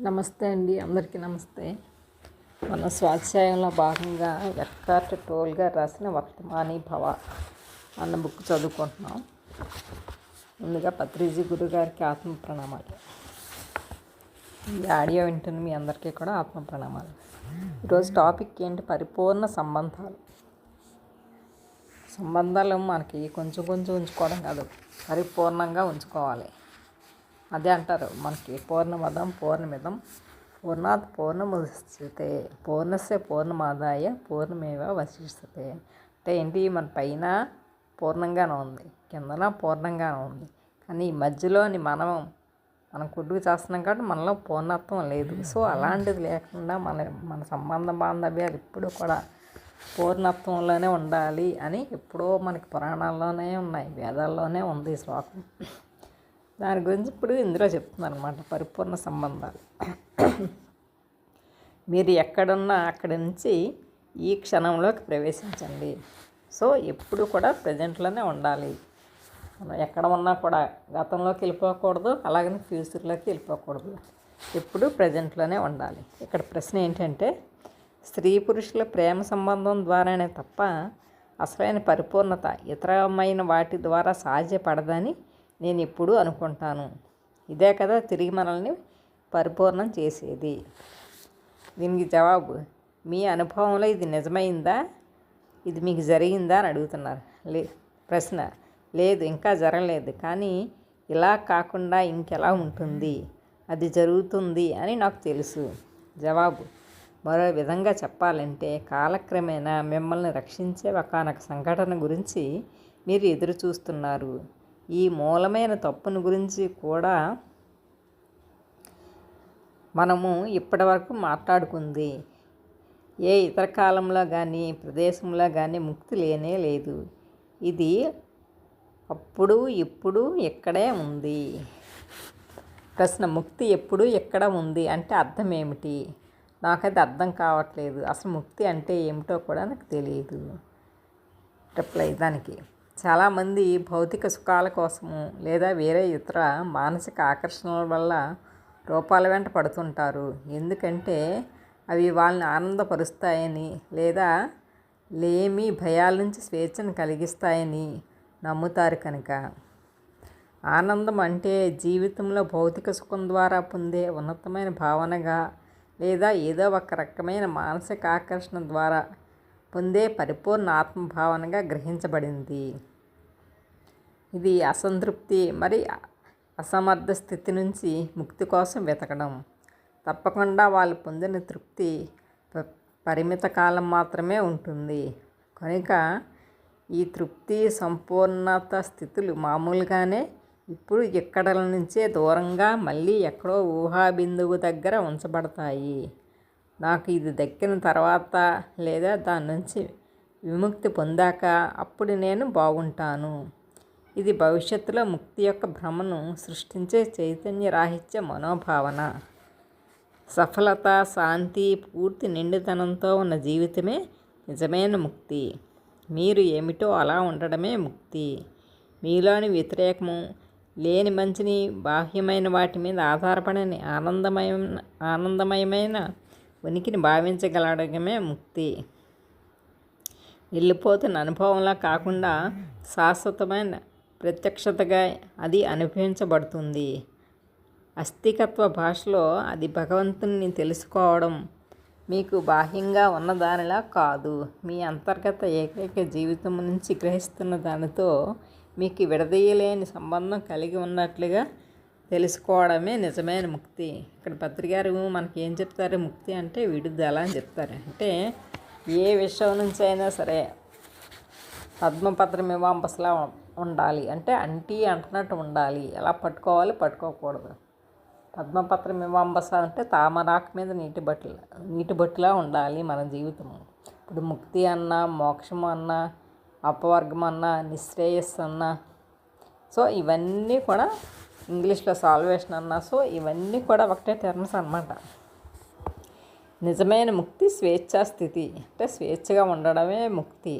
నమస్తే అండి అందరికీ నమస్తే. మన స్వాధ్యాయంలో భాగంగా ఎక్కార్ట్ టోల్ గారు రాసిన వర్తమాని భవ అన్న బుక్ చదువుకుంటున్నాం. ముందుగా పత్రిజీ గురు గారికి ఆత్మ ప్రణామాలు ఈ ఆడియో వింటున్న మీ అందరికీ కూడా ఆత్మ ప్రణామాలు ఈరోజు టాపిక్ ఏంటి? పరిపూర్ణ సంబంధాలు. సంబంధాలు మనకి కొంచెం కొంచెం ఉంచుకోవడం కాదు పరిపూర్ణంగా ఉంచుకోవాలి. అదే అంటారు. మనకి పూర్ణమదం పూర్ణమిదం పూర్ణాత్ పూర్ణముదస్తే పూర్ణస్య పూర్ణమాదాయ పూర్ణమేవ వశిష్టతే అంటే ఏంటి? మన పైన పూర్ణంగానే ఉంది. కిందన పూర్ణంగానే ఉంది. కానీ ఈ మధ్యలోని మనం మనం కొడుకు చేస్తున్నాం కాబట్టి మనలో పూర్ణత్వం లేదు. సో అలాంటిది లేకుండా మన మన సంబంధ బాంధవ్యాలు ఇప్పుడు కూడా పూర్ణత్వంలోనే ఉండాలి అని ఎప్పుడో మనకి పురాణాల్లోనే ఉన్నాయి. వేదాల్లోనే ఉంది శ్లోకం. దాని గురించి ఇప్పుడు ఇందులో చెప్తున్నారు అనమాట పరిపూర్ణ సంబంధాలు. మీరు ఎక్కడున్నా అక్కడి నుంచి ఈ క్షణంలోకి ప్రవేశించండి. సో ఎప్పుడు కూడా ప్రజెంట్లోనే ఉండాలి. మనం ఎక్కడ ఉన్నా కూడా గతంలోకి వెళ్ళిపోకూడదు అలాగని ఫ్యూచర్లోకి వెళ్ళిపోకూడదు. ఎప్పుడు ప్రజెంట్లోనే ఉండాలి. ఇక్కడ ప్రశ్న ఏంటంటే స్త్రీ పురుషుల ప్రేమ సంబంధం ద్వారానే తప్ప అసలైన పరిపూర్ణత ఇతరమైన వాటి ద్వారా సాధ్యపడదని నేను ఎప్పుడూ అనుకుంటాను. ఇదే కదా తిరిగి మనల్ని పరిపూర్ణం చేసేది. దీనికి జవాబు మీ అనుభవంలో ఇది నిజమైందా? ఇది మీకు జరిగిందా అని అడుగుతున్నారు. లే ప్రశ్న లేదు ఇంకా జరగలేదు. కానీ ఇలా కాకుండా ఇంకెలా ఉంటుంది? అది జరుగుతుంది అని నాకు తెలుసు. జవాబు మరో విధంగా చెప్పాలంటే కాలక్రమేణా మిమ్మల్ని రక్షించే ఒకనొక సంఘటన గురించి మీరు ఎదురు చూస్తున్నారు ఈ మూలమైన తప్పును గురించి కూడా మనము ఇప్పటివరకు మాట్లాడుకుంది. ఏ ఇతర కాలంలో కానీ ప్రదేశంలో కానీ ముక్తి లేనే లేదు. ఇది అప్పుడు ఇప్పుడు ఎక్కడే ఉంది. ప్రశ్న ముక్తి ఎప్పుడు ఎక్కడ ఉంది అంటే అర్థం ఏమిటి? నాకైతే అర్థం కావట్లేదు. అసలు ముక్తి అంటే ఏమిటో కూడా నాకు తెలియదు రిప్లై దానికి చాలామంది భౌతిక సుఖాల కోసము లేదా వేరే ఇతర మానసిక ఆకర్షణల వల్ల రూపాల వెంట పడుతుంటారు. ఎందుకంటే అవి వాళ్ళని ఆనందపరుస్తాయని లేదా లేమి భయాల నుంచి స్వేచ్ఛను కలిగిస్తాయని నమ్ముతారు కనుక. ఆనందం అంటే జీవితంలో భౌతిక సుఖం ద్వారా పొందే ఉన్నతమైన భావనగా లేదా ఏదో ఒక రకమైన మానసిక ఆకర్షణ ద్వారా పొందే పరిపూర్ణ ఆత్మభావనగా గ్రహించబడింది. ఇది అసంతృప్తి మరి అసమర్థ స్థితి నుంచి ముక్తి కోసం వెతకడం. తప్పకుండా వాళ్ళు పొందిన తృప్తి పరిమిత కాలం మాత్రమే ఉంటుంది. కనుక ఈ తృప్తి సంపూర్ణత స్థితులు మామూలుగానే ఇప్పుడు ఇక్కడల నుంచే దూరంగా మళ్ళీ ఎక్కడో ఊహాబిందువు దగ్గర ఉంచబడతాయి. నాకు ఇది దక్కిన తర్వాత లేదా దాని నుంచి విముక్తి పొందాక అప్పుడు నేను బాగుంటాను. ఇది భవిష్యత్తులో ముక్తి యొక్క భ్రమను సృష్టించే చైతన్య రాహిత్య మనోభావన. సఫలత శాంతి పూర్తి నిండుతనంతో ఉన్న జీవితమే నిజమైన ముక్తి. మీరు ఏమిటో అలా ఉండడమే ముక్తి. మీలోని వ్యతిరేకము లేని మంచిని బాహ్యమైన వాటి మీద ఆధారపడని ఆనందమయ ఆనందమయమైన ఉనికిని భావించగలగడమే ముక్తి. వెళ్ళిపోతున్న అనుభవంలా కాకుండా శాశ్వతమైన ప్రత్యక్షతగా అది అనుభవించబడుతుంది. అస్థికత్వ భాషలో అది భగవంతుని తెలుసుకోవడం మీకు బాహ్యంగా ఉన్న దానిలా కాదు. మీ అంతర్గత ఏకైక జీవితం నుంచి గ్రహిస్తున్న దానితో మీకు విడదీయలేని సంబంధం కలిగి ఉన్నట్లుగా తెలుసుకోవడమే నిజమైన ముక్తి. ఇక్కడ పత్రికారు మనకి ఏం చెప్తారు? ముక్తి అంటే విడుదల అని చెప్తారు. అంటే ఏ విషయం నుంచి అయినా సరే పద్మపత్ర మీమాంబస్లా ఉండాలి. అంటే అంటీ అంటున్నట్టు ఉండాలి. ఎలా పట్టుకోవాలి? పట్టుకోకూడదు. పద్మపత్ర మీమాంబస అంటే తామరాకు మీద నీటి బట్టల నీటి బట్టులా ఉండాలి మన జీవితం. ఇప్పుడు ముక్తి అన్నా మోక్షం అన్నా అపవర్గం అన్నా నిశ్రేయస్సు అన్నా. సో ఇవన్నీ కూడా ఇంగ్లీష్లో సాల్వేషన్ అన్నా సో ఇవన్నీ కూడా ఒకటే టర్మ్స్ అనమాట నిజమైన ముక్తి స్వేచ్ఛా స్థితి. అంటే స్వేచ్ఛగా ఉండడమే ముక్తి.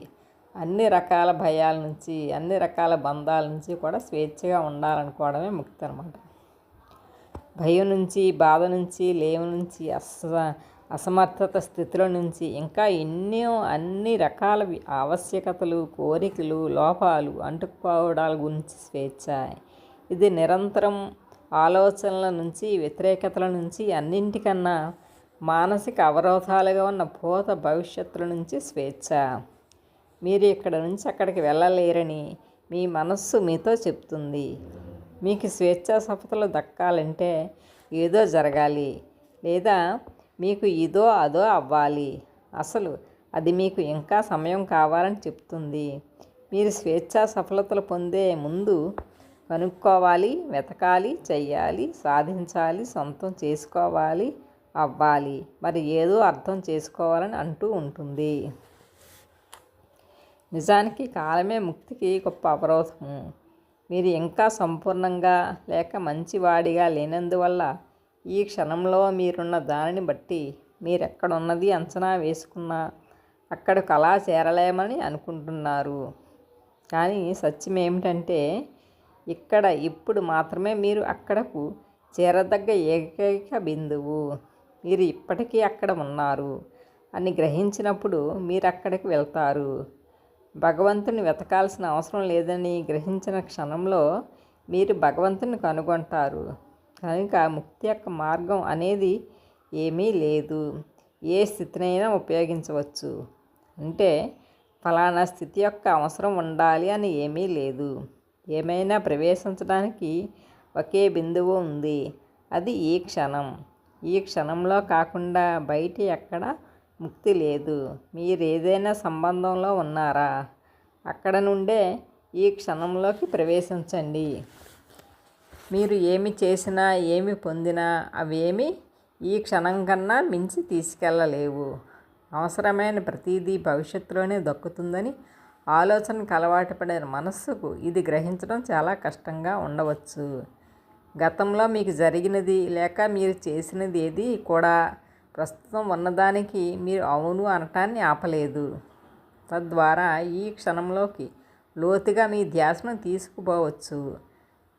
అన్ని రకాల భయాల నుంచి అన్ని రకాల బంధాల నుంచి కూడా స్వేచ్ఛగా ఉండాలనుకోవడమే ముక్తి అనమాట భయం నుంచి బాధ నుంచి లేవు నుంచి అస అసమర్థత స్థితిలో నుంచి ఇంకా ఎన్నో అన్ని రకాల ఆవశ్యకతలు కోరికలు లోపాలు అంటుకోవడాల గురించి స్వేచ్ఛ. ఇది నిరంతరం ఆలోచనల నుంచి వ్యతిరేకతల నుంచి అన్నింటికన్నా మానసిక అవరోధాలుగా ఉన్న భూత భవిష్యత్తుల నుంచి స్వేచ్ఛ. మీరు ఇక్కడ నుంచి అక్కడికి వెళ్ళలేరని మీ మనస్సు మీతో చెప్తుంది. మీకు స్వేచ్ఛా సఫలతలు దక్కాలంటే ఏదో జరగాలి లేదా మీకు ఇదో అదో అవ్వాలి. అసలు అది మీకు ఇంకా సమయం కావాలని చెప్తుంది. మీరు స్వేచ్ఛా సఫలతలు పొందే ముందు కనుక్కోవాలి వెతకాలి చెయ్యాలి సాధించాలి సొంతం చేసుకోవాలి అవ్వాలి. మరి ఏదో అర్థం చేసుకోవాలని అంటూ ఉంటుంది. నిజానికి కాలమే ముక్తికి గొప్ప అవరోధము. మీరు ఇంకా సంపూర్ణంగా లేక మంచివాడిగా లేనందువల్ల ఈ క్షణంలో మీరున్న దానిని బట్టి మీరెక్కడున్నది అంచనా వేసుకున్నా అక్కడ అలా చేరలేమని అనుకుంటున్నారు. కానీ సత్యం ఏమిటంటే ఇక్కడ ఇప్పుడు మాత్రమే మీరు అక్కడకు చేరదగ్గ ఏకైక బిందువు. మీరు ఇప్పటికీ అక్కడ ఉన్నారు అని గ్రహించినప్పుడు మీరు అక్కడికి వెళ్తారు. భగవంతుని వెతకాల్సిన అవసరం లేదని గ్రహించిన క్షణంలో మీరు భగవంతుని కనుగొంటారు. కనుక ముక్తి యొక్క మార్గం అనేది ఏమీ లేదు. ఏ స్థితినైనా ఉపయోగించవచ్చు. అంటే ఫలానా స్థితి యొక్క అవసరం ఉండాలి అని ఏమీ లేదు. ఏమైనా ప్రవేశించడానికి ఒకే బిందువు ఉంది. అది ఈ క్షణం. ఈ క్షణంలో కాకుండా బయట ఎక్కడ ముక్తి లేదు. మీరు ఏదైనా సంబంధంలో ఉన్నారా? అక్కడ నుండే ఈ క్షణంలోకి ప్రవేశించండి. మీరు ఏమి చేసినా ఏమి పొందినా అవేమి ఈ క్షణం కన్నా మించి తీసుకెళ్ళలేవు అవసరమైన ప్రతిదీ భవిష్యత్తులోనే దక్కుతుందని ఆలోచనకు అలవాటు పడిన మనస్సుకు ఇది గ్రహించడం చాలా కష్టంగా ఉండవచ్చు. గతంలో మీకు జరిగినది లేక మీరు చేసినది ఏది కూడా ప్రస్తుతం ఉన్నదానికి మీరు అవును అనటాన్ని ఆపలేదు. తద్వారా ఈ క్షణంలోకి లోతుగా మీ ధ్యాసను తీసుకుపోవచ్చు.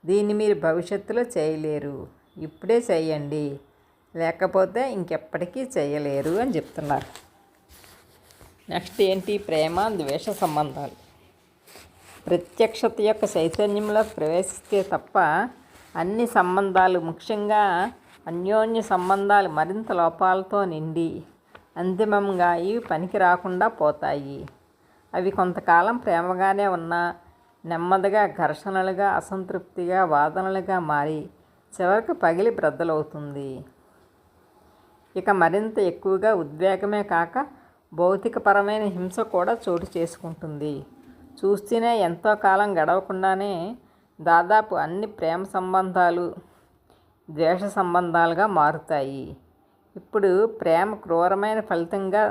దీన్ని మీరు భవిష్యత్తులో చేయలేరు. ఇప్పుడే చేయండి. లేకపోతే ఇంకెప్పటికీ చేయలేరు అని చెప్తున్నారు. నెక్స్ట్ ఏంటి ప్రేమ ద్వేష సంబంధాలు. ప్రత్యక్షత యొక్క చైతన్యంలో ప్రవేశిస్తే తప్ప అన్ని సంబంధాలు ముఖ్యంగా అన్యోన్య సంబంధాలు మరింత లోపాలతో నిండి అంతిమంగా ఇవి పనికి రాకుండా పోతాయి. అవి కొంతకాలం ప్రేమగానే ఉన్నా నెమ్మదిగా ఘర్షణలుగా అసంతృప్తిగా వాదనలుగా మారి చివరికి పగిలి బ్రద్దలవుతుంది. ఇక మరింత ఎక్కువగా ఉద్వేగమే కాక భౌతికపరమైన హింస కూడా చోటు చేసుకుంటుంది. చూస్తేనే ఎంతో కాలం గడవకుండానే దాదాపు అన్ని ప్రేమ సంబంధాలు ద్వేష సంబంధాలుగా మారుతాయి. ఇప్పుడు ప్రేమ క్రూరమైన ఫలితంగా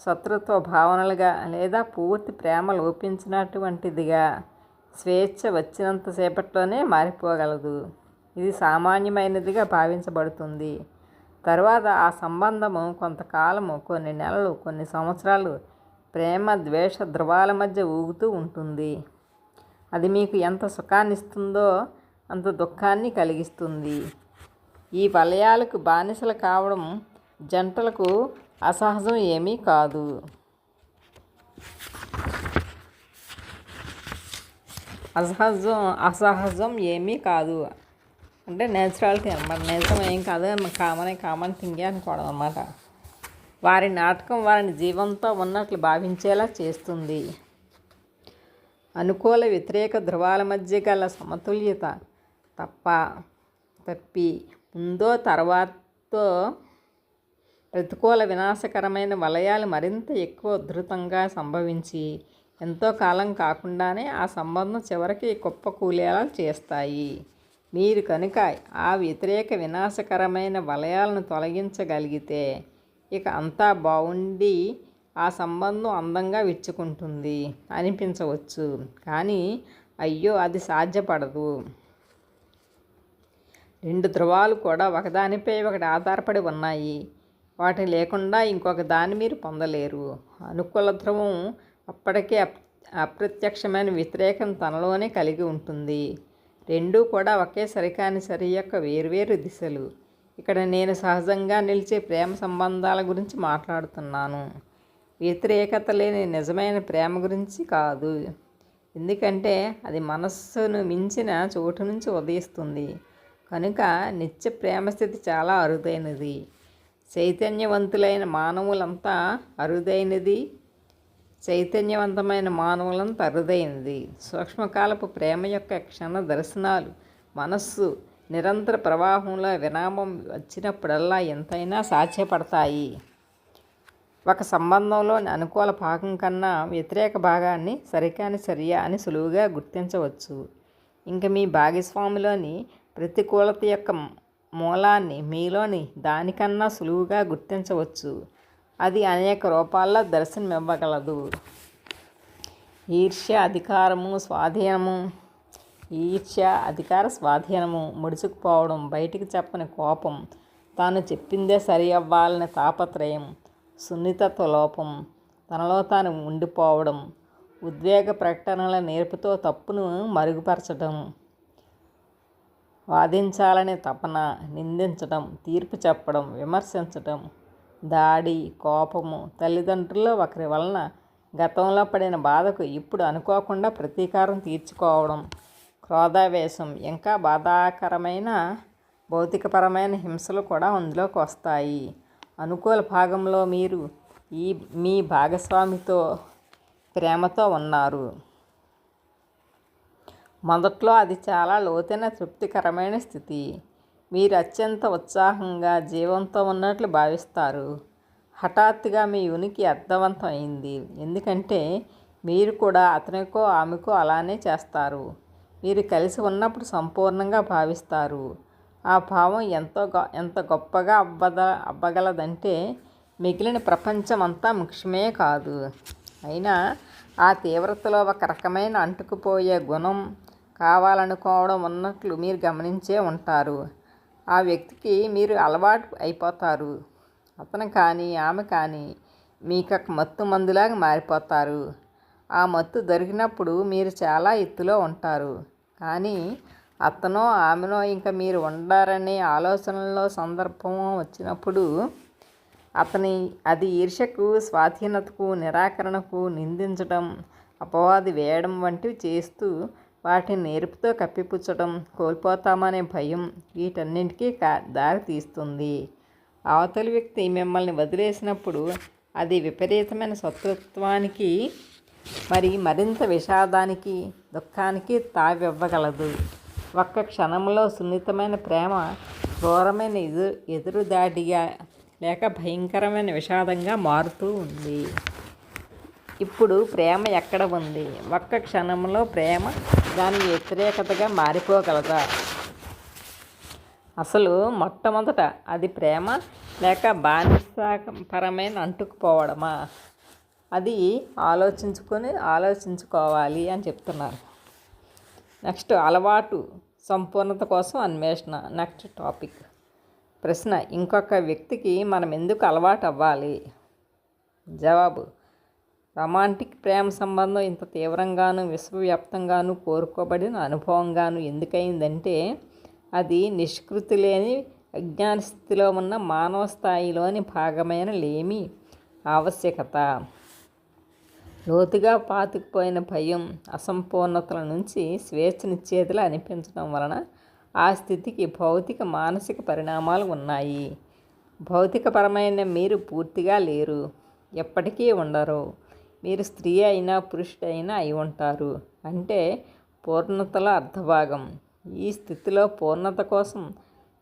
శత్రుత్వ భావనలుగా లేదా పూర్తి ప్రేమ లోపించినటువంటిదిగా స్వేచ్ఛ వచ్చినంతసేపట్లోనే మారిపోగలదు. ఇది సామాన్యమైనదిగా భావించబడుతుంది. తర్వాత ఆ సంబంధము కొంతకాలము కొన్ని నెలలు కొన్ని సంవత్సరాలు ప్రేమ ద్వేష ధృవాల మధ్య ఊగుతూ ఉంటుంది. అది మీకు ఎంత సుఖాన్ని ఇస్తుందో అంత దుఃఖాన్ని కలిగిస్తుంది. ఈ వలయాలకు బానిసలు కావడం జంటలకు అసహజం ఏమీ కాదు. అసహజం అసహజం ఏమీ కాదు. అంటే నేచురాలిటీ అనమాట నిజం ఏం కాదు. కామన్ కామన్ థింగే అనుకోవడం అనమాట వారి నాటకం వారిని జీవంతో ఉన్నట్లు భావించేలా చేస్తుంది. అనుకూల వ్యతిరేక ధృవాల మధ్య గల సమతుల్యత తప్ప తప్పి. ముందో తర్వాతో ప్రతికూల వినాశకరమైన వలయాలు మరింత ఎక్కువ ఉధృతంగా సంభవించి ఎంతో కాలం కాకుండానే ఆ సంబంధం చివరికి కుప్పకూలేలా చేస్తాయి. మీరు కనుక ఆ వ్యతిరేక వినాశకరమైన వలయాలను తొలగించగలిగితే ఇక అంతా బాగుండి ఆ సంబంధం అందంగా విచ్చుకుంటుంది అనిపించవచ్చు. కానీ అయ్యో అది సాధ్యపడదు. రెండు ధృవాలు కూడా ఒకదానిపై ఒకటి ఆధారపడి ఉన్నాయి. వాటిని లేకుండా ఇంకొక దాన్ని మీరు పొందలేరు. అనుకూల ధ్రువం అప్పటికే అప్ అప్రత్యక్షమైన వ్యతిరేకం తనలోనే కలిగి ఉంటుంది. రెండూ కూడా ఒకే సరికాని సరి యొక్క వేర్వేరు దిశలు. ఇక్కడ నేను సహజంగా నిలిచే ప్రేమ సంబంధాల గురించి మాట్లాడుతున్నాను. వ్యతిరేకత లేని నిజమైన ప్రేమ గురించి కాదు. ఎందుకంటే అది మనస్సును మించిన చోటు నుంచి ఉదయిస్తుంది. కనుక నిత్య ప్రేమ స్థితి చాలా అరుదైనది. చైతన్యవంతులైన మానవులంతా అరుదైనది చైతన్యవంతమైన మానవులను తరుదైంది. సూక్ష్మకాలపు ప్రేమ యొక్క క్షణ దర్శనాలు మనస్సు నిరంతర ప్రవాహంలో విరామం వచ్చినప్పుడల్లా ఎంతైనా సాధ్యపడతాయి. ఒక సంబంధంలోని అనుకూల భాగం కన్నా వ్యతిరేక భాగాన్ని సరికాని చర్య అని సులువుగా గుర్తించవచ్చు. ఇంక మీ భాగస్వామిలోని ప్రతికూలత యొక్క మూలాన్ని మీలోని దానికన్నా సులువుగా గుర్తించవచ్చు. అది అనేక రూపాల్లో దర్శనమివ్వగలదు. ఈర్ష్య అధికారము స్వాధీనము ఈర్ష్య అధికార స్వాధీనము ముడుచుకుపోవడం బయటికి చెప్పని కోపం తాను చెప్పిందే సరి అవ్వాలనే తాపత్రయం సున్నితత్వ లోపం తనలో తాను ఉండిపోవడం ఉద్వేగ ప్రకటనల నేర్పుతో తప్పును మరుగుపరచడం వాదించాలనే తపన నిందించడం తీర్పు చెప్పడం విమర్శించడం దాడి కోపము తల్లిదండ్రుల్లో ఒకరి వలన గతంలో పడిన బాధకు ఇప్పుడు అనుకోకుండా ప్రతీకారం తీర్చుకోవడం క్రోధావేశం ఇంకా బాధాకరమైన భౌతికపరమైన హింసలు కూడా అందులోకి వస్తాయి. అనుకూల భాగంలో మీరు ఈ మీ భాగస్వామితో ప్రేమతో ఉన్నారు. మొదట్లో అది చాలా లోతైన తృప్తికరమైన స్థితి. మీరు అత్యంత ఉత్సాహంగా జీవంతో ఉన్నట్లు భావిస్తారు. హఠాత్తుగా మీ ఉనికి అర్థవంతం అయింది ఎందుకంటే మీరు కూడా అతనికో ఆమెకో అలానే చేస్తారు. మీరు కలిసి ఉన్నప్పుడు సంపూర్ణంగా భావిస్తారు. ఆ భావం ఎంతో ఎంత గొప్పగా అవ్వద అవ్వగలదంటే మిగిలిన ప్రపంచం అంతా ముఖ్యమే కాదు. అయినా ఆ తీవ్రతలో ఒక రకమైన అంటుకుపోయే గుణం కావాలనుకోవడం ఉన్నట్లు మీరు గమనించే ఉంటారు. ఆ వ్యక్తికి మీరు అలవాటు అయిపోతారు. అతను కానీ ఆమె కానీ మీకు మత్తు మందులాగా మారిపోతారు. ఆ మత్తు దొరికినప్పుడు మీరు చాలా ఎత్తులో ఉంటారు. కానీ అతనో ఆమెనో ఇంకా మీరు ఉండారనే ఆలోచనలో సందర్భం వచ్చినప్పుడు అతని అది ఈర్షకు స్వాధీనతకు నిరాకరణకు నిందించడం అపవాది వేయడం వంటివి చేస్తూ వాటిని నేర్పుతో కప్పిపుచ్చడం కోల్పోతామనే భయం వీటన్నింటికీ కా దారి తీస్తుంది. అవతలి వ్యక్తి మిమ్మల్ని వదిలేసినప్పుడు అది విపరీతమైన శత్రుత్వానికి మరి మరింత విషాదానికి దుఃఖానికి తావివ్వగలదు. ఒక్క క్షణంలో సున్నితమైన ప్రేమ ఘోరమైన ఎదురు ఎదురుదాడిగా లేక భయంకరమైన విషాదంగా మారుతూ ఉంది. ఇప్పుడు ప్రేమ ఎక్కడ ఉంది? ఒక్క క్షణంలో ప్రేమ దాని వ్యతిరేకతగా మారిపోగలదా? అసలు మొట్టమొదట అది ప్రేమ లేక బానిసపరమైన అంటుకుపోవడమా? అది ఆలోచించుకొని ఆలోచించుకోవాలి అని చెప్తున్నారు. నెక్స్ట్ అలవాటు సంపూర్ణత కోసం అన్వేషణ. Next topic. ప్రశ్న ఇంకొక వ్యక్తికి మనం ఎందుకు అలవాటు అవ్వాలి? జవాబు రొమాంటిక్ ప్రేమ సంబంధం ఇంత తీవ్రంగాను విశ్వవ్యాప్తంగాను కోరుకోబడిన అనుభవంగాను ఎందుకైందంటే అది నిష్కృతి లేని అజ్ఞాన స్థితిలో ఉన్న మానవ స్థాయిలోని భాగమైన లేమి ఆవశ్యకత. లోతుగా పాతుకుపోయిన భయం అసంపూర్ణతల నుంచి స్వేచ్ఛనిచ్చేదిలా అనిపించడం వలన ఆ స్థితికి భౌతిక మానసిక పరిణామాలు ఉన్నాయి. భౌతికపరమైన మీరు పూర్తిగా లేరు. ఎప్పటికీ ఉండరు. మీరు స్త్రీ అయినా పురుషుడైనా అయి ఉంటారు. అంటే పూర్ణతల అర్ధభాగం. ఈ స్థితిలో పూర్ణత కోసం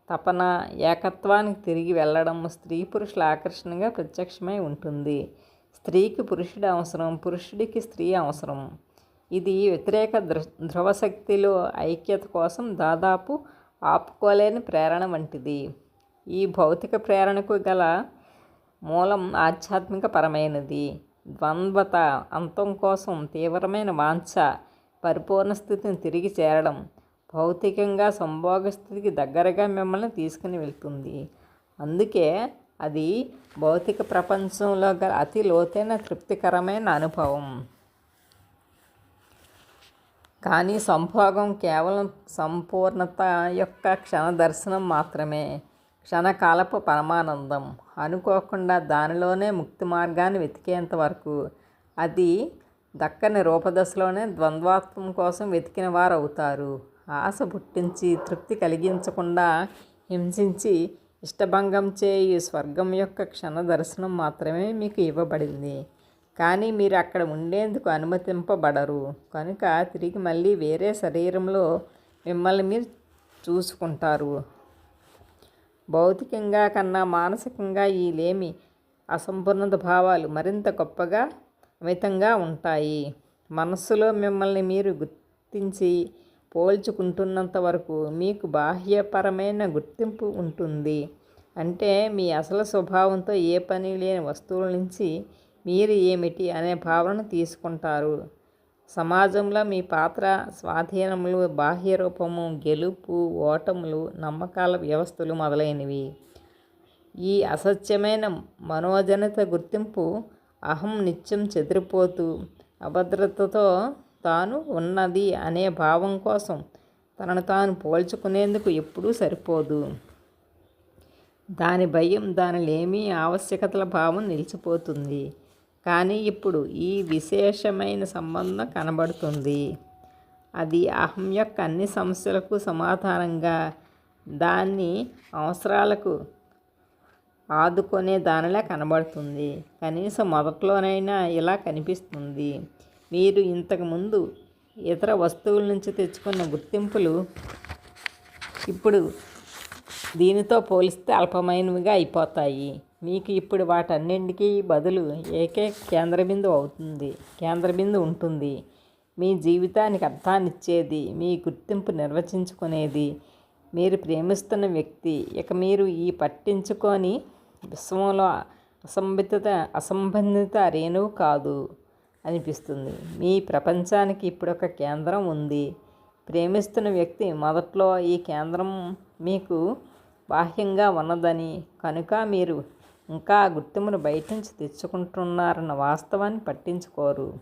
తపన ఏకత్వానికి తిరిగి వెళ్ళడం స్త్రీ పురుషుల ఆకర్షణగా ప్రత్యక్షమై ఉంటుంది. స్త్రీకి పురుషుడు అవసరం పురుషుడికి స్త్రీ అవసరం. ఇది వ్యతిరేక ధ్రువశక్తిలో ఐక్యత కోసం దాదాపు ఆపుకోలేని ప్రేరణ వంటిది. ఈ భౌతిక ప్రేరణకు గల మూలం ఆధ్యాత్మిక పరమైనది. ద్వంద్వత అంతం కోసం తీవ్రమైన వాంఛ పరిపూర్ణ స్థితిని తిరిగి చేరడం భౌతికంగా సంభోగ స్థితికి దగ్గరగా మిమ్మల్ని తీసుకుని వెళ్తుంది. అందుకే అది భౌతిక ప్రపంచంలో గల అతి లోతైన తృప్తికరమైన అనుభవం. కానీ సంభోగం కేవలం సంపూర్ణత యొక్క క్షణ దర్శనం మాత్రమే. క్షణకాలపు పరమానందం. అనుకోకుండా దానిలోనే ముక్తి మార్గాన్ని వెతికేంత వరకు అది దక్కని రూపదశలోనే ద్వంద్వాత్వం కోసం వెతికిన వారు అవుతారు ఆశ పుట్టించి తృప్తి కలిగించకుండా హింసించి ఇష్టభంగం చేయి స్వర్గం యొక్క క్షణ దర్శనం మాత్రమే మీకు ఇవ్వబడింది. కానీ మీరు అక్కడ ఉండేందుకు అనుమతింపబడరు. కనుక తిరిగి మళ్ళీ వేరే శరీరంలో మిమ్మల్ని మీరు చూసుకుంటారు. భౌతికంగా కన్నా మానసికంగా ఈ లేమి అసంపూర్ణత భావాలు మరింత గొప్పగా అమితంగా ఉంటాయి. మనస్సులో మిమ్మల్ని మీరు గుర్తించి పోల్చుకుంటున్నంత వరకు మీకు బాహ్యపరమైన గుర్తింపు ఉంటుంది. అంటే మీ అసలు స్వభావంతో ఏ పని లేని వస్తువుల నుంచి మీరు ఏమిటి అనే భావన తీసుకుంటారు. సమాజంలో మీ పాత్ర స్వాధీనములు బాహ్య రూపము గెలుపు ఓటములు నమ్మకాల వ్యవస్థలు మొదలైనవి. ఈ అసత్యమైన మనోజనిత గుర్తింపు అహం నిత్యం చెదిరిపోతూ అభద్రతతో తాను ఉన్నది అనే భావం కోసం తనను తాను పోల్చుకునేందుకు ఎప్పుడూ సరిపోదు. దాని భయం దానిలేమీ ఆవశ్యకతల భావం నిలిచిపోతుంది. కానీ ఇప్పుడు ఈ విశేషమైన సంబంధం కనబడుతుంది. అది అహం యొక్క అన్ని సమస్యలకు సమాధానంగా దాన్ని అవసరాలకు ఆదుకునే దానిలా కనబడుతుంది. కనీసం మొదట్లోనైనా ఇలా కనిపిస్తుంది. మీరు ఇంతకుముందు ఇతర వస్తువుల నుంచి తెచ్చుకున్న గుర్తింపులు ఇప్పుడు దీనితో పోలిస్తే అల్పమైనవిగా అయిపోతాయి. మీకు ఇప్పుడు వాటన్నింటికీ బదులు ఏకే కేంద్రబిందు అవుతుంది. కేంద్రబిందు ఉంటుంది. మీ జీవితానికి అర్థాన్నిచ్చేది మీ గుర్తింపు నిర్వచించుకునేది. మీరు ప్రేమిస్తున్న వ్యక్తి ఇక మీరు ఈ పట్టించుకొని విశ్వంలో అసంబిత అసంబంధిత రేణువు కాదు అనిపిస్తుంది. మీ ప్రపంచానికి ఇప్పుడు ఒక కేంద్రం ఉంది. ప్రేమిస్తున్న వ్యక్తి మొదట్లో ఈ కేంద్రం మీకు బాహ్యంగా ఉన్నదని కనుక మీరు ఇంకా గుర్తింపును బయట నుంచి తెచ్చుకుంటున్నారన్న వాస్తవాన్ని పట్టించుకోరు.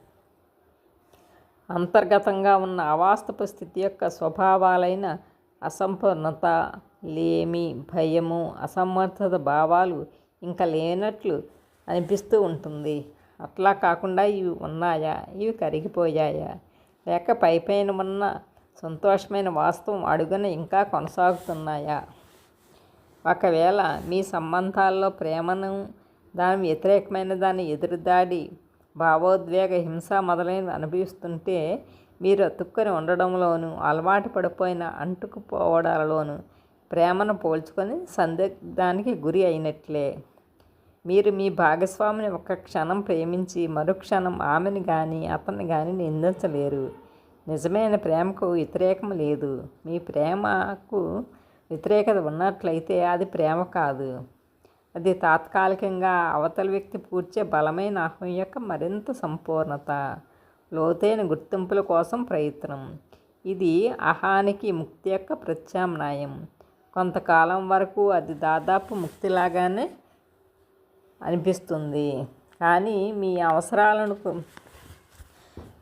అంతర్గతంగా ఉన్న అవాస్తవ స్థితి యొక్క స్వభావాలైన అసంపూర్ణత లేమి భయము అసమర్థత భావాలు ఇంకా లేనట్లు అనిపిస్తూ ఉంటుంది. అట్లా కాకుండా ఇవి ఉన్నాయా? ఇవి కరిగిపోయాయా? లేక పైపైన ఉన్న సంతోషమైన వాస్తవం అడుగున ఇంకా కొనసాగుతున్నాయా? ఒకవేళ మీ సంబంధాల్లో ప్రేమను దాని వ్యతిరేకమైన దాని ఎదురుదాడి భావోద్వేగ హింస మొదలైనవి అనుభవిస్తుంటే మీరు అతుక్కొని ఉండడంలోనూ అలవాటు పడిపోయిన అంటుకుపోవడాలలోనూ ప్రేమను పోల్చుకొని సందిగ్ధానికి గురి అయినట్లే. మీరు మీ భాగస్వామిని ఒక క్షణం ప్రేమించి మరుక్షణం ఆమెను కానీ అతన్ని కానీ నిందించలేరు. నిజమైన ప్రేమకు వ్యతిరేకం లేదు. మీ ప్రేమకు వ్యతిరేకత ఉన్నట్లయితే అది ప్రేమ కాదు. అది తాత్కాలికంగా అవతల వ్యక్తి పూడ్చే బలమైన అహం యొక్క మరింత సంపూర్ణత లోతైన గుర్తింపుల కోసం ప్రయత్నం. ఇది అహానికి ముక్తి యొక్క ప్రత్యామ్నాయం. కొంతకాలం వరకు అది దాదాపు ముక్తిలాగానే అనిపిస్తుంది. కానీ మీ అవసరాలను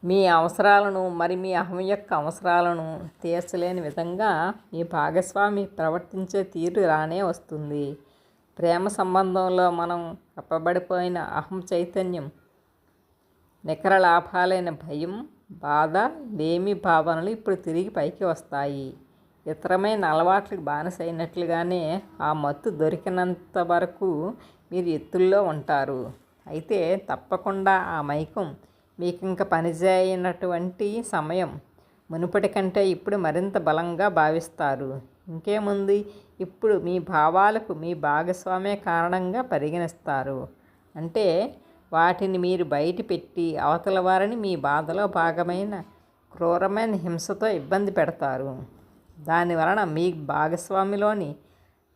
మీ అవసరాలను మరి మీ అహం యొక్క అవసరాలను తీర్చలేని విధంగా మీ భాగస్వామి ప్రవర్తించే తీరు రానే వస్తుంది. ప్రేమ సంబంధంలో మనం కప్పబడిపోయిన అహం చైతన్యం నికర లాభాలైన భయం బాధ లేమి భావనలు ఇప్పుడు తిరిగి పైకి వస్తాయి. ఇతరమైన అలవాట్లకు బానిసైనట్లుగానే ఆ మత్తు దొరికినంత వరకు మీరు ఎత్తుల్లో ఉంటారు. అయితే తప్పకుండా ఆ మైకం మీకు ఇంకా పనిచేయనటువంటి సమయం మునుపటి కంటే ఇప్పుడు మరింత బలంగా భావిస్తారు. ఇంకేముంది? ఇప్పుడు మీ భావాలకు మీ భాగస్వామే కారణంగా పరిగణిస్తారు. అంటే వాటిని మీరు బయట పెట్టి అవతల వారిని మీ బాధలో భాగమైన క్రూరమైన హింసతో ఇబ్బంది పెడతారు. దాని వలన మీ భాగస్వామిలోని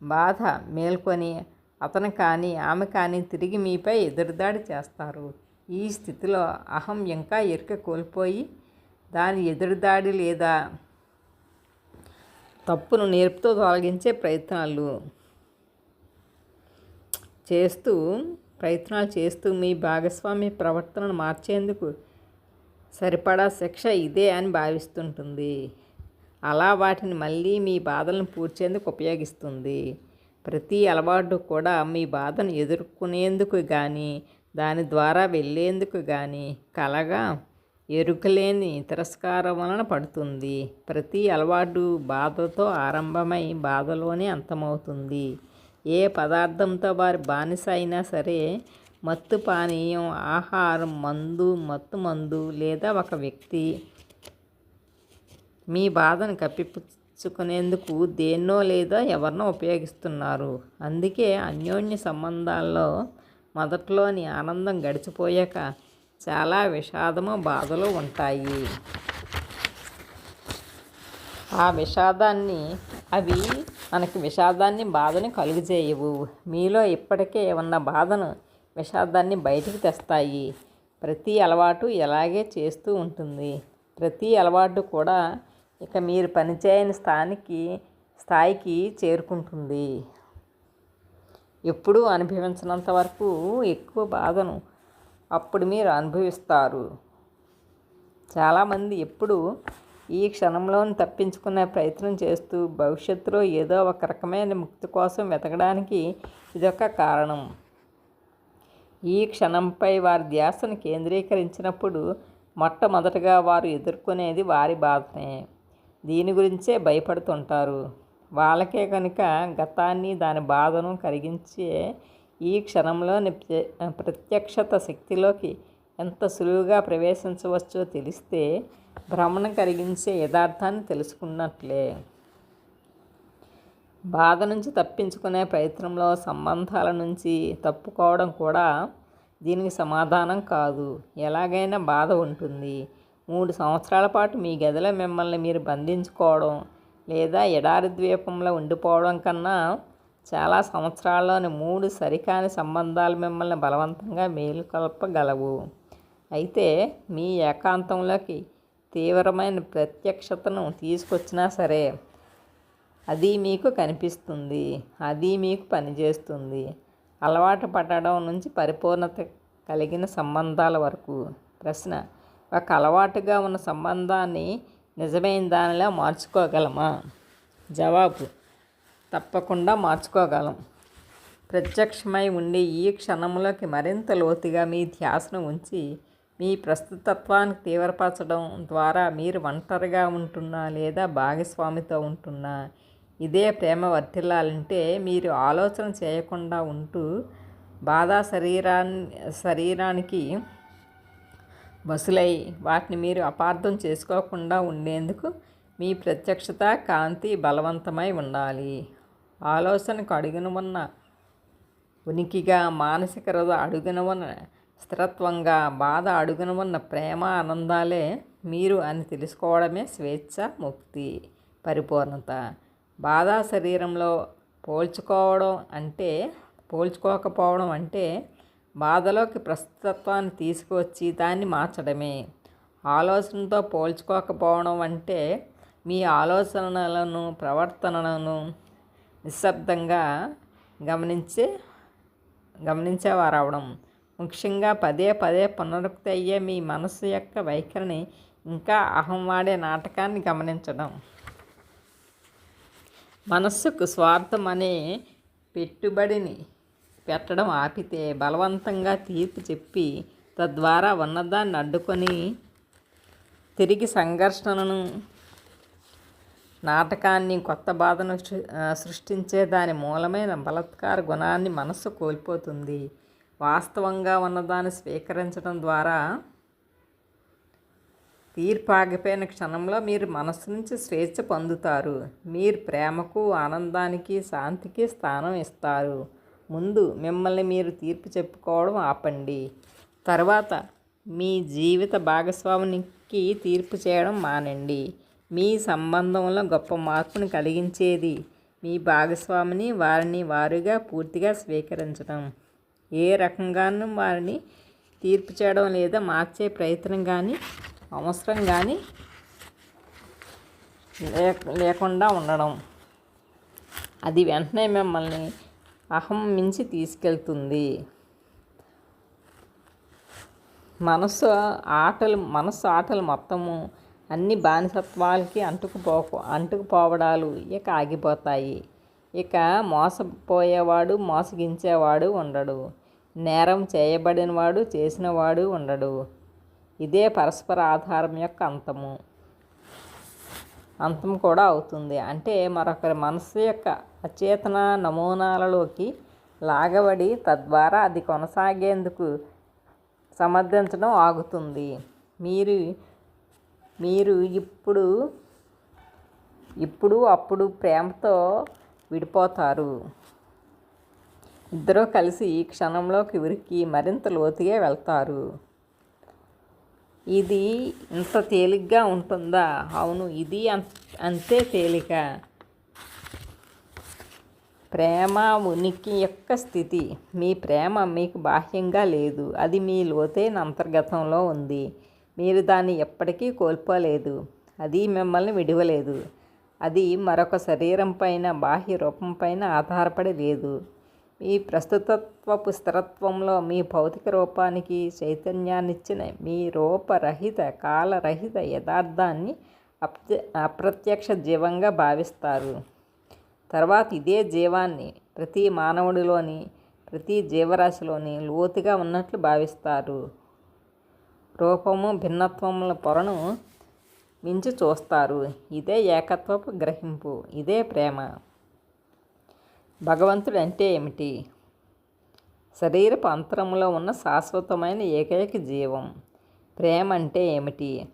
బాధ మేల్కొని అతను కానీ ఆమె కానీ తిరిగి మీపై ఎదురుదాడి చేస్తారు. ఈ స్థితిలో అహం ఇంకా ఎరుక కోల్పోయి దాని ఎదురుదాడి లేదా తప్పును నేర్పుతో తొలగించే ప్రయత్నాలు చేస్తూ ప్రయత్నాలు చేస్తూ మీ భాగస్వామి ప్రవర్తనను మార్చేందుకు సరిపడా శిక్ష ఇదే అని భావిస్తుంటుంది. అలా వాటిని మళ్ళీ మీ బాధలను పూడ్చేందుకు ఉపయోగిస్తుంది. ప్రతి అలవాటు కూడా మీ బాధను ఎదుర్కొనేందుకు కానీ దాని ద్వారా వెళ్ళేందుకు కానీ కలగా ఎరుకలేని తిరస్కారం వలన పడుతుంది. ప్రతి అలవాటు బాధతో ఆరంభమై బాధలోనే అంతమవుతుంది. ఏ పదార్థంతో వారి బానిస అయినా సరే మత్తు పానీయం ఆహారం మందు మత్తు మందు లేదా ఒక వ్యక్తి మీ బాధను కప్పిపుచ్చుకునేందుకు దేన్నో లేదా ఎవరినో ఉపయోగిస్తున్నారు. అందుకే అన్యోన్య సంబంధాల్లో మొదట్లోని ఆనందం గడిచిపోయాక చాలా విషాదము బాధలు ఉంటాయి. ఆ విషాదాన్ని అవి మనకి విషాదాన్ని బాధని కలుగజేయవు. మీలో ఇప్పటికే ఉన్న బాధను విషాదాన్ని బయటికి తెస్తాయి. ప్రతి అలవాటు ఎలాగే చేస్తూ ఉంటుంది. ప్రతి అలవాటు కూడా ఇక మీరు పనిచేయని స్థానికి స్థాయికి చేరుకుంటుంది. ఎప్పుడూ అనుభవించినంత వరకు ఎక్కువ బాధను అప్పుడు మీరు అనుభవిస్తారు. చాలామంది ఎప్పుడు ఈ క్షణంలోని తప్పించుకునే ప్రయత్నం చేస్తూ భవిష్యత్తులో ఏదో ఒక రకమైన ముక్తి కోసం వెతకడానికి ఇదొక కారణం. ఈ క్షణంపై వారి ధ్యాసను కేంద్రీకరించినప్పుడు మొట్టమొదటగా వారు ఎదుర్కొనేది వారి బాధనే. దీని గురించే భయపడుతుంటారు. వాళ్ళకే కనుక గతాన్ని దాని బాధను కరిగించే ఈ క్షణంలోని ప్రత్యక్షత శక్తిలోకి ఎంత సులువుగా ప్రవేశించవచ్చో తెలిస్తే భ్రమణ కలిగించే యథార్థాన్ని తెలుసుకున్నట్లే. బాధ నుంచి తప్పించుకునే ప్రయత్నంలో సంబంధాల నుంచి తప్పుకోవడం కూడా దీనికి సమాధానం కాదు. ఎలాగైనా బాధ ఉంటుంది. మూడు సంవత్సరాల పాటు మీ గదిలో మిమ్మల్ని మీరు బంధించుకోవడం లేదా ఎడారి ద్వీపంలో ఉండిపోవడం కన్నా చాలా సంవత్సరాల్లోని మూడు సరికాని సంబంధాలు మిమ్మల్ని బలవంతంగా మేలుకొల్పగలవు. అయితే మీ ఏకాంతంలోకి తీవ్రమైన ప్రత్యక్షతను తీసుకొచ్చినా సరే అది మీకు కనిపిస్తుంది. అది మీకు పనిచేస్తుంది. అలవాటు పడడం నుంచి పరిపూర్ణత కలిగిన సంబంధాల వరకు. ప్రశ్న ఒక అలవాటుగా ఉన్న సంబంధాన్ని నిజమైన దానిలా మార్చుకోగలమా? జవాబు తప్పకుండా మార్చుకోగలం. ప్రత్యక్షమై ఉండే ఈ క్షణంలోకి మరింత లోతుగా మీ ధ్యాసను ఉంచి మీ ప్రస్తుతత్వానికి తీవ్రపరచడం ద్వారా మీరు ఒంటరిగా ఉంటున్నా లేదా భాగస్వామితో ఉంటున్నా ఇదే ప్రేమ వర్తిల్లాలంటే మీరు ఆలోచన చేయకుండా ఉంటూ బాధా శరీరాన్ని శరీరానికి బసులై వాటిని మీరు అపార్థం చేసుకోకుండా ఉండేందుకు మీ ప్రత్యక్షత కాంతి బలవంతమై ఉండాలి. ఆలోచనకు అడుగున ఉన్న ఉనికిగా మానసిక రథ అడుగున ఉన్న స్థిరత్వంగా బాధ అడుగున ఉన్న ప్రేమ ఆనందాలే మీరు అని తెలుసుకోవడమే స్వేచ్ఛ ముక్తి పరిపూర్ణత. బాధ శరీరంలో పోల్చుకోవడం అంటే పోల్చుకోకపోవడం అంటే బాధలోకి ప్రస్తుతత్వాన్ని తీసుకువచ్చి దాన్ని మార్చడమే. ఆలోచనతో పోల్చుకోకపోవడం అంటే మీ ఆలోచనలను ప్రవర్తనలను నిశ్శబ్దంగా గమనించే గమనించేవారవడం. ముఖ్యంగా పదే పదే పునరుక్తి అయ్యే మీ మనసు యొక్క వైఖరిని ఇంకా అహం వాడే నాటకాన్ని గమనించడం. మనస్సుకు స్వార్థం అనే పెట్టుబడిని పెట్టడం ఆపితే బలవంతంగా తీర్పు చెప్పి తద్వారా ఉన్నదాన్ని అడ్డుకొని తిరిగి సంఘర్షణను నాటకాన్ని కొత్త బాధను సృష్టించే దాని మూలమైన బలత్కార గుణాన్ని మనస్సు కోల్పోతుంది. వాస్తవంగా ఉన్నదాన్ని స్వీకరించడం ద్వారా తీర్పు ఆగిపోయిన క్షణంలో మీరు మనస్సు నుంచి స్వేచ్ఛ పొందుతారు. మీరు ప్రేమకు ఆనందానికి శాంతికి స్థానం ఇస్తారు. ముందు మిమ్మల్ని మీరు తీర్పు చెప్పుకోవడం ఆపండి. తర్వాత మీ జీవిత భాగస్వామికి తీర్పు చేయడం మానండి. మీ సంబంధంలో గొప్ప మార్పును కలిగించేది మీ భాగస్వామిని వారిని వారుగా పూర్తిగా స్వీకరించడం. ఏ రకంగానూ వారిని తీర్పు చేయడం లేదా మార్చే ప్రయత్నం కానీ అవసరం కానీ లేకుండా ఉండడం. అది వెంటనే మిమ్మల్ని అహం మించి తీసుకెళ్తుంది. మనసు ఆటలు మనసు ఆటలు మొత్తము అన్ని బానిసత్వాలకి అంటుకుపో అంటుకుపోవడాలు ఇక ఆగిపోతాయి. ఇక మోసపోయేవాడు మోసగించేవాడు ఉండడు. నేరం చేయబడినవాడు చేసినవాడు ఉండడు. ఇదే పరస్పర ఆధారం యొక్క అంతము. అంతం కూడా అవుతుంది. అంటే మరొకరి మనస్సు యొక్క అచేతన నమూనాలలోకి లాగబడి తద్వారా అది కొనసాగేందుకు సమర్థించడం ఆగుతుంది. మీరు మీరు ఇప్పుడు ఇప్పుడు అప్పుడు ప్రేమతో విడిపోతారు. ఇద్దరూ కలిసి క్షణంలోకి ఉరికి మరింత లోతుగా వెళ్తారు. ఇది ఇంత తేలిగ్గా ఉంటుందా? అవును ఇది అంతే తేలిక. ప్రేమ ఉనికి యొక్క స్థితి. మీ ప్రేమ మీకు బాహ్యంగా లేదు. అది మీ లోతైన అంతర్గతంలో ఉంది. మీరు దాన్ని ఎప్పటికీ కోల్పోలేదు. అది మిమ్మల్ని విడవలేదు. అది మరొక శరీరం పైన బాహ్య రూపం పైన ఆధారపడి లేదు. మీ ప్రస్తుతత్వపు స్థిరత్వంలో మీ భౌతిక రూపానికి చైతన్యాన్నిచ్చిన మీ రూపరహిత కాలరహిత యథార్థాన్ని అప్రత్యక్ష జీవంగా భావిస్తారు. తర్వాత ఇదే జీవాన్ని ప్రతి మానవుడిలోని ప్రతి జీవరాశిలోని లోతుగా ఉన్నట్లు భావిస్తారు. రూపము భిన్నత్వముల పొరను మించి చూస్తారు. ఇదే ఏకత్వపు గ్రహింపు ఇదే ప్రేమ. భగవంతుడు అంటే ఏమిటి? శరీరపు అంతరంలో ఉన్న శాశ్వతమైన ఏకైక జీవం. ప్రేమ అంటే ఏమిటి?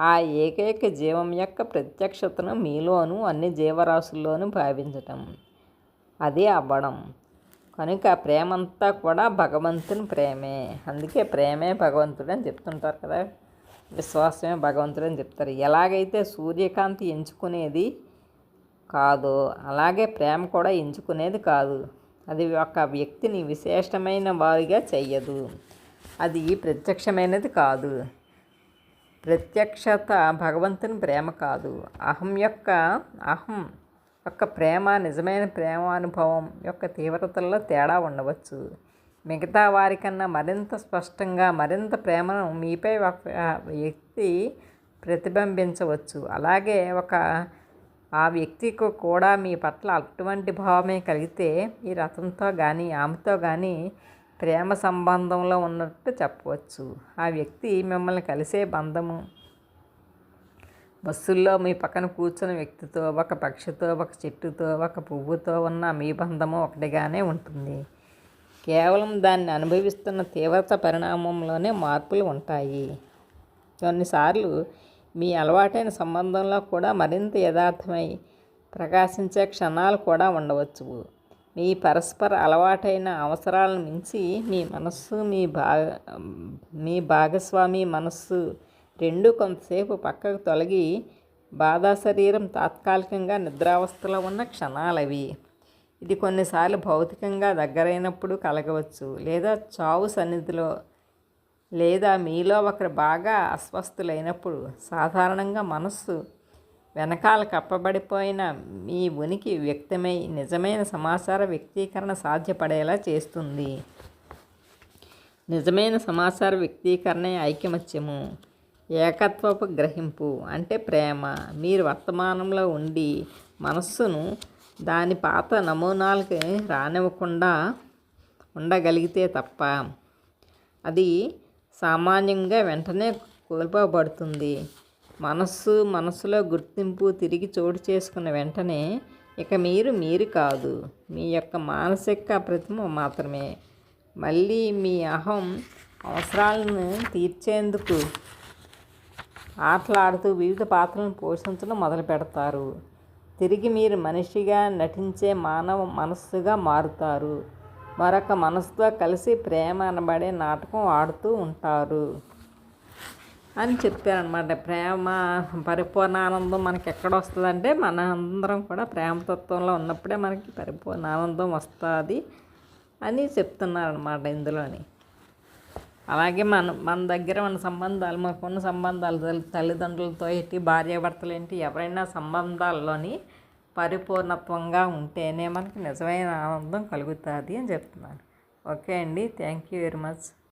ఆ ఏకైక జీవం యొక్క ప్రత్యక్షతను మీలోనూ అన్ని జీవరాశుల్లోనూ భావించటం. అదే అవ్వడం కనుక ప్రేమంతా కూడా భగవంతుని ప్రేమే. అందుకే ప్రేమే భగవంతుడు అని చెప్తుంటారు కదా. విశ్వాసమే భగవంతుడు అని చెప్తారు. ఎలాగైతే సూర్యకాంతి ఎంచుకునేది కాదు. అలాగే ప్రేమ కూడా ఎంచుకునేది కాదు. అది ఒక వ్యక్తిని విశేషమైన వారిగా చెయ్యదు. అది ప్రత్యక్షమైనది కాదు. ప్రత్యక్షత భగవంతుని ప్రేమ కాదు. అహం యొక్క అహం యొక్క ప్రేమ నిజమైన ప్రేమ అనుభవం యొక్క తీవ్రతల్లో తేడా ఉండవచ్చు. మిగతా వారికన్నా మరింత స్పష్టంగా మరింత ప్రేమను మీపై ఒక వ్యక్తి ప్రతిబింబించవచ్చు. అలాగే ఒక ఆ వ్యక్తికి కూడా మీ పట్ల అటువంటి భావమే కలిగితే ఈ రథంతో కానీ ఆమెతో కానీ ప్రేమ సంబంధంలో ఉన్నట్టు చెప్పవచ్చు. ఆ వ్యక్తి మిమ్మల్ని కలిసే బంధము. బస్సుల్లో మీ పక్కన కూర్చున్న వ్యక్తితో ఒక పక్షితో ఒక చెట్టుతో ఒక పువ్వుతో ఉన్న మీ బంధము ఒకటిగానే ఉంటుంది. కేవలం దాన్ని అనుభవిస్తున్న తీవ్రత పరిణామంలోనే మార్పులు ఉంటాయి. కొన్నిసార్లు మీ అలవాటైన సంబంధంలో కూడా మరింత యథార్థమై ప్రకాశించే క్షణాలు కూడా ఉండవచ్చు. మీ పరస్పర అలవాటైన అవసరాలను మించి మీ మనస్సు మీ భాగ మీ భాగస్వామి మనస్సు రెండు కొంతసేపు పక్కకు తొలగి బాధా శరీరం తాత్కాలికంగా నిద్రావస్థలో ఉన్న క్షణాలవి. ఇది కొన్నిసార్లు భౌతికంగా దగ్గరైనప్పుడు కలగవచ్చు లేదా చావు సన్నిధిలో లేదా మీలో ఒకరు బాగా అస్వస్థులైనప్పుడు సాధారణంగా మనస్సు వెనకాల కప్పబడిపోయిన మీ ఉనికి వ్యక్తమై నిజమైన సమాచార వ్యక్తీకరణ సాధ్యపడేలా చేస్తుంది. నిజమైన సమాచార వ్యక్తీకరణ ఐకమత్యము. ఏకత్వపు గ్రహింపు అంటే ప్రేమ. మీరు వర్తమానంలో ఉండి మనస్సును దాని పాత నమూనాలకి రానివ్వకుండా ఉండగలిగితే తప్ప. అది సామాన్యంగా వెంటనే కోల్పోబడుతుంది. మనస్సు మనసులో గుర్తింపు తిరిగి చోటు చేసుకున్న వెంటనే ఇక మీరు మీరు కాదు. మీ యొక్క మానసిక ప్రతిమ మాత్రమే. మళ్ళీ మీ అహం అవసరాలను తీర్చేందుకు ఆటలాడుతూ వివిధ పాత్రలను పోషించడం మొదలు పెడతారు. తిరిగి మీరు మనిషిగా నటించే మానవ మనస్సుగా మారుతారు. మరొక మనసుతో కలిసి ప్రేమ అనబడే నాటకం ఆడుతూ ఉంటారు. అని చెప్పారనమాట. ప్రేమ పరిపూర్ణ ఆనందం మనకి ఎక్కడ వస్తుందంటే మన అందరం కూడా ప్రేమతత్వంలో ఉన్నప్పుడే మనకి పరిపూర్ణ ఆనందం వస్తుంది అని చెప్తున్నారనమాట ఇందులోని. అలాగే మన మన దగ్గర మన సంబంధాలు మనకున్న సంబంధాలు తల్లిదండ్రులతో ఏంటి భార్యాభర్తలు ఏంటి ఎవరైనా సంబంధాల్లోని పరిపూర్ణత్వంగా ఉంటేనే మనకి నిజమైన ఆనందం కలుగుతుంది అని చెప్తున్నాను. ఓకే అండి. Thank you very much